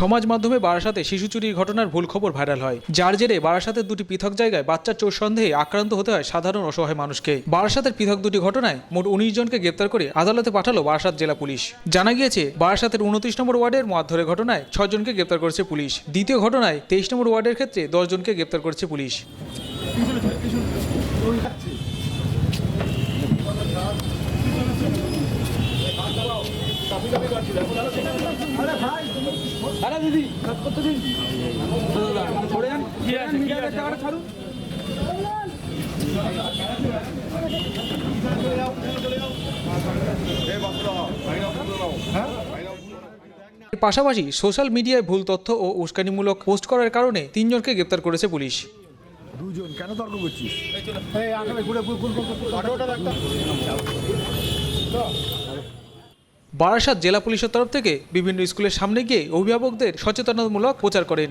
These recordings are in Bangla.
সমাজ মাধ্যমে বারাসাতে শিশু চুরির ঘটনার ভুল খবর ভাইরাল হয়। যার জেরে বারাসাতের দুটি পৃথক জায়গায় বাচ্চার চোর সন্দেহে আক্রান্ত হতে হয় সাধারণ অসহায় মানুষকে। বারাসাতের পৃথক দুটি ঘটনায় মোট উনিশ জনকে গ্রেপ্তার করে আদালতে পাঠালো বারাসাত জেলা পুলিশ। জানা গিয়েছে, বারাসাতের উনত্রিশ নম্বর ওয়ার্ডের মারধরের ঘটনায় ছজনকে গ্রেপ্তার করেছে পুলিশ। দ্বিতীয় ঘটনায় তেইশ নম্বর ওয়ার্ডের ক্ষেত্রে দশ জনকে গ্রেপ্তার করেছে পুলিশ। এর পাশাপাশি সোশ্যাল মিডিয়ায় ভুল তথ্য ও উস্কানিমূলক পোস্ট করার কারণে তিনজনকে গ্রেপ্তার করেছে পুলিশ দুজন কেন তর্ক করছিস বারাসাত জেলা পুলিশের তরফ থেকে বিভিন্ন স্কুলের সামনে গিয়ে অভিভাবকদের সচেতনতামূলক প্রচার করেন।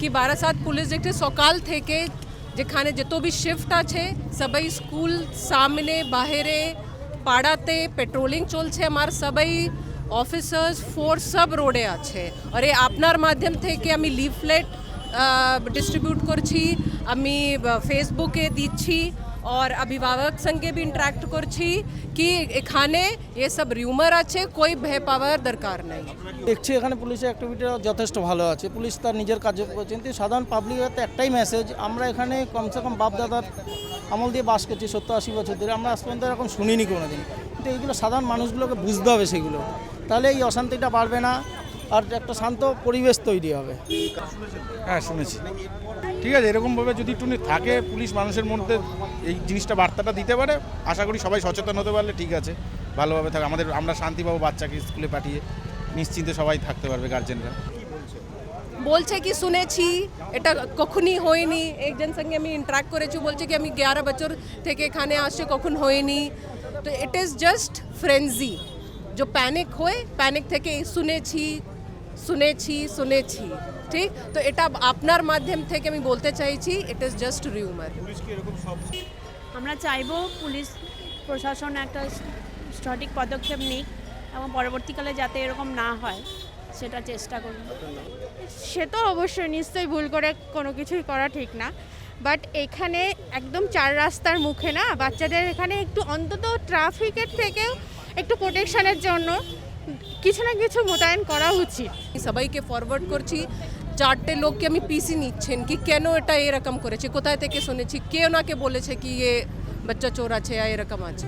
কি বারাসাত পুলিশ দেখতে সকাল থেকে যেখানে যত বি শিফট আছে সবাই স্কুল সামনে বাহিরে পাড়াতে পেট্রোলিং চলছে আমার সবাই অফিসার্স ফোর্স সব রোডে আছে আর এই আপনার মাধ্যম থেকে আমি লিফলেট ডিস্ট্রিবিউট করছি আমি ফেসবুকে দিচ্ছি और অভিভাবক সঙ্গে বি ইন্টারাক্ট করছি কি এখানে এসব রিউমার আছে কই ভয় পাওয়ার দরকার নেই দেখছি এখানে পুলিশের অ্যাক্টিভিটিটা যথেষ্ট ভালো আছে। পুলিশ তার নিজের কাজ করছেন। কিন্তু সাধারণ পাবলিকের তো একটাই মেসেজ আমরা এখানে কমসে কম বাপদাদার আমল দিয়ে বাস করছি সত্তর আশি বছর ধরে। আমরা আজ পর্যন্ত এরকম শুনিনি কোনো দিন কিন্তু এইগুলো সাধারণ মানুষগুলোকে বুঝতে হবে সেগুলো। তাহলে এই অশান্তিটা বাড়বে না। আর একটা শান্ত পরিবেশ তৈরি হবে। হ্যাঁ শুনেছি। ঠিক আছে এরকমভাবে যদি একটু থাকে পুলিশ মানুষের মধ্যে এই জিনিসটা বার্তাটা দিতে পারে আশা করি সবাই সচেতন হতে পারলে ঠিক আছে ভালোভাবে থাকে। আমাদের আমরা শান্তি পাবো বাচ্চাকে স্কুলে পাঠিয়ে নিশ্চিন্তে সবাই থাকতে পারবে গার্জেনরা বলছে কি শুনেছি এটা কখনই হয়নি। একজন সঙ্গে আমি ইন্টারাক্ট করেছি বলছে কি আমি গ্যারো বছর থেকে এখানে আসছে কখন হয়নি। তো ইট ইজ জাস্ট ফ্রেন্জি যে প্যানিক হয় প্যানিক থেকে শুনেছি শুনেছি শুনেছি ঠিক? তো এটা আপনার মাধ্যম থেকে আমি বলতে চাইছি ইট ইজ জাস্ট রিউমার আমরা চাইব পুলিশ প্রশাসন একটা সঠিক পদক্ষেপ নিক এবং পরবর্তীকালে যাতে এরকম না হয় সেটা চেষ্টা করুন সে তো অবশ্যই নিশ্চয়ই ভুল করে কোনো কিছুই করা ঠিক না। বাট এখানে একদম চার রাস্তার মুখে না বাচ্চাদের এখানে একটু অন্তত ট্রাফিকের থেকেও একটু প্রোটেকশনের জন্য কিছু না কিছু মোতায়েন করা উচিত। সবাইকে ফরওয়ার্ড করছি, চারটে লোককে আমি পিসি নিচ্ছেন কি কেন এটা এরকম করেছে? কোথায় থেকে শুনেছি? কে ওনাকে বলেছে কি এ বাচ্চা চোর আছে এরকম আছে।